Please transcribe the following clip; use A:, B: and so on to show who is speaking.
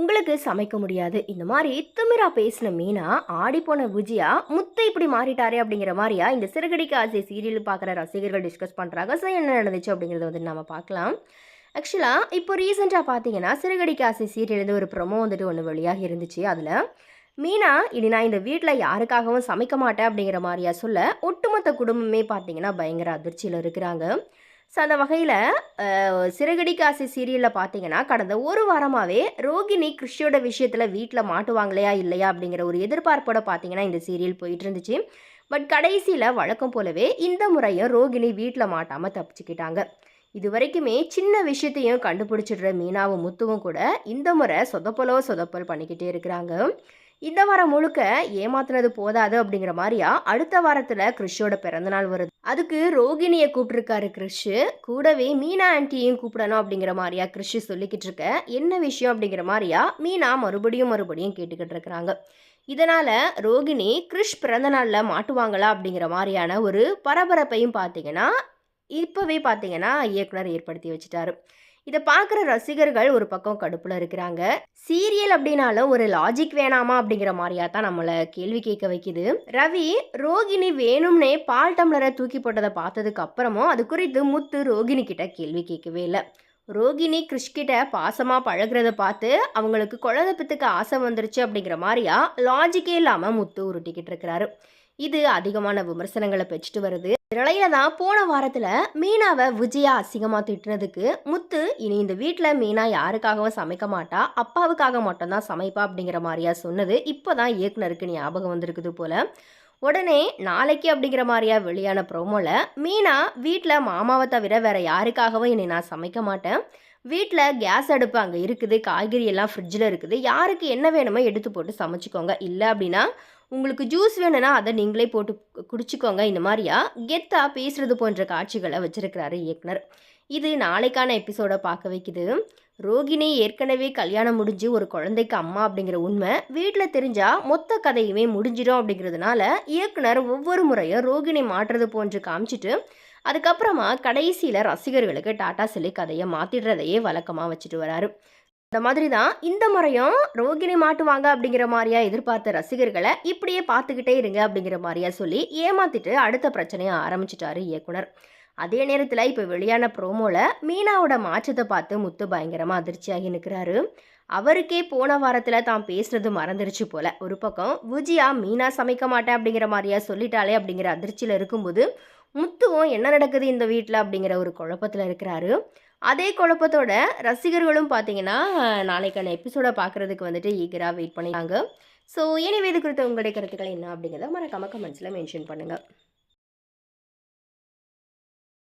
A: உங்களுக்கு சமைக்க முடியாது. இந்த மாதிரி திமிரா பேசின மீனா ஆடி போன விஜயா முத்தை இப்படி மாறிட்டாரே அப்படிங்கிற மாதிரியா இந்த சிறுகடிக்கு ஆசை சீரியல் பார்க்குற ரசிகர்கள் டிஸ்கஸ் பண்ணுறாங்க ஸோ என்ன நடந்துச்சு அப்படிங்கிறத வந்து நம்ம பார்க்கலாம். ஆக்சுவலாக இப்போ ரீசெண்டாக பார்த்தீங்கன்னா சிறுகடிக்கு ஆசை சீரியல் ஒரு ப்ரொமோ வந்துட்டு ஒன்று வெளியாக இருந்துச்சு. அதில் மீனா இனி நான் இந்த வீட்டில் யாருக்காகவும் சமைக்க மாட்டேன் அப்படிங்கிற மாதிரியா சொல்ல ஒட்டுமொத்த குடும்பமே பார்த்தீங்கன்னா பயங்கர அதிர்ச்சியில் இருக்கிறாங்க. ஸோ அந்த வகையில் சிறகடி காசி சீரியலில் பார்த்தீங்கன்னா கடந்த ஒரு வாரமாகவே ரோகிணி கிருஷியோட விஷயத்தில் வீட்டில் மாட்டுவாங்களையா இல்லையா அப்படிங்கிற ஒரு எதிர்பார்ப்போட பார்த்தீங்கன்னா இந்த சீரியல் போயிட்டு இருந்துச்சு பட் கடைசியில் வழக்கம் போலவே இந்த முறையும் ரோகிணி வீட்டில் மாட்டாமல் தப்பிச்சுக்கிட்டாங்க. இது வரைக்குமே சின்ன விஷயத்தையும் கண்டுபிடிச்சிடுற மீனாவும் முத்துவும் கூட இந்த முறை சொதப்பலோ சொதப்பல் பண்ணிக்கிட்டே இருக்கிறாங்க. இந்த வாரம் முழுக்க ஏமாத்துனது போதாது அப்படிங்கிற மாதிரியா? அடுத்த வாரத்தில் கிறிஷோட பிறந்தநாள் வருது. அதுக்கு ரோகிணியை கூப்பிட்டுருக்காரு கிறிஷ். கூடவே மீனா ஆன்டியையும் கூப்பிடணும் அப்படிங்கிற மாதிரியா கிறிஷ் சொல்லிக்கிட்டு இருக்க? என்ன விஷயம் அப்படிங்கிற மாதிரியா? மீனா மறுபடியும் மறுபடியும் கேட்டுக்கிட்டு இருக்கிறாங்க. இதனால் ரோகிணி கிறிஷ் பிறந்த நாளில் மாட்டுவாங்களா அப்படிங்கிற மாதிரியான ஒரு பரபரப்பையும் பார்த்தீங்கன்னா இப்போவே பார்த்தீங்கன்னா இயக்குனர் ஏற்படுத்தி வச்சுட்டாரு. இதை பார்க்குற ரசிகர்கள் ஒரு பக்கம் கடுப்பில் இருக்கிறாங்க. சீரியல் அப்படின்னாலும் ஒரு லாஜிக் வேணாமா அப்படிங்கிற மாதிரியா தான் நம்மளை கேள்வி கேட்க வைக்குது. ரவி ரோகிணி வேணும்னே பால் டம்ளரை தூக்கி போட்டதை பார்த்ததுக்கு அப்புறமும் அது குறித்து முத்து ரோகிணி கிட்ட கேள்வி கேட்கவே இல்லை. ரோகிணி கிறிஷ்கிட்ட பாசமாக பழகிறத பார்த்து அவங்களுக்கு குழந்தை பித்துக்கு ஆசை வந்துருச்சு அப்படிங்கிற மாதிரியா லாஜிக்கே இல்லாமல் முத்து உருட்டிக்கிட்டு இருக்கிறாரு. இது அதிகமான விமர்சனங்களை பெற்றுட்டு வருது. நிலையில தான் போன வாரத்தில் மீனாவை விஜயா அசிங்கமாக திட்டுனதுக்கு முத்து இனி இந்த வீட்டில் மீனா யாருக்காகவும் சமைக்க மாட்டா அப்பாவுக்காக மட்டும்தான் சமைப்பா அப்படிங்கிற மாதிரியா சொன்னது. இப்போ தான் இயக்குனருக்கு ஞாபகம் வந்திருக்குது போல. உடனே நாளைக்கு அப்படிங்கிற மாதிரியா வெளியான ப்ரோமோல மீனா வீட்டில் மாமாவை தவிர வேற யாருக்காகவும் இனி நான் சமைக்க மாட்டேன். வீட்டில் கேஸ் அடுப்பு அங்கே இருக்குது காய்கறி எல்லாம் ஃப்ரிட்ஜில் இருக்குது. யாருக்கு என்ன வேணுமோ எடுத்து போட்டு சமைச்சிக்கோங்க. இல்லை அப்படின்னா உங்களுக்கு ஜூஸ் வேணும்னா அதை நீங்களே போட்டு குடிச்சிக்கோங்க. இந்த மாதிரியா? கெத்தாக பேசுகிறது போன்ற காட்சிகளை வச்சிருக்கிறாரு இயக்குனர். இது நாளைக்கான எபிசோடை பார்க்க வைக்குது. ரோகிணி ஏற்கனவே கல்யாணம் முடிஞ்சு ஒரு குழந்தைக்கு அம்மா அப்படிங்கிற உண்மை வீட்டில் தெரிஞ்சால் மொத்த கதையுமே முடிஞ்சிடும் அப்படிங்கிறதுனால இயக்குனர் ஒவ்வொரு முறையும் ரோகிணி மாற்றுறது போன்று காமிச்சிட்டு அதுக்கப்புறமா கடைசியில் ரசிகர்களுக்கு டாட்டா சிலை கதையை மாற்றிடுறதையே வழக்கமாக வச்சுட்டு வராரு. இந்த மாதிரி தான் இந்த முறையும் ரோகிணி மாட்டுவாங்க அப்படிங்கிற மாதிரியா எதிர்பார்த்த ரசிகர்களை இப்படியே பார்த்துக்கிட்டே இருங்க அப்படிங்கிற மாதிரியா சொல்லி ஏமாத்திட்டு அடுத்த பிரச்சனையை ஆரம்பிச்சிட்டாரு இயக்குனர். அதே நேரத்தில் இப்போ வெளியான ப்ரோமோவில் மீனாவோட மாற்றத்தை பார்த்து முத்து பயங்கரமாக அதிர்ச்சியாகி நிற்கிறாரு அவருக்கே போன வாரத்தில் தான் பேசுறது மறந்துருச்சு போல. ஒரு பக்கம் விஜயா மீனா சமைக்க மாட்டேன் அப்படிங்கிற மாதிரியா சொல்லிட்டாலே அப்படிங்கிற அதிர்ச்சியில் இருக்கும்போது முத்துவும் என்ன நடக்குது இந்த வீட்டில் அப்படிங்கிற ஒரு குழப்பத்தில் இருக்கிறாரு. அதே குழப்பத்தோட ரசிகர்களும் பார்த்தீங்கன்னா நாளைக்கான எபிசோடை பார்க்குறதுக்கு வந்துட்டு ஈகராக வெயிட் பண்ணிட்டாங்க. ஸோ எனவே இது குறித்த உங்களுடைய கருத்துக்கள் என்ன அப்படிங்கிறத மறக்காம கமெண்ட்ஸில் மென்ஷன் பண்ணுங்கள்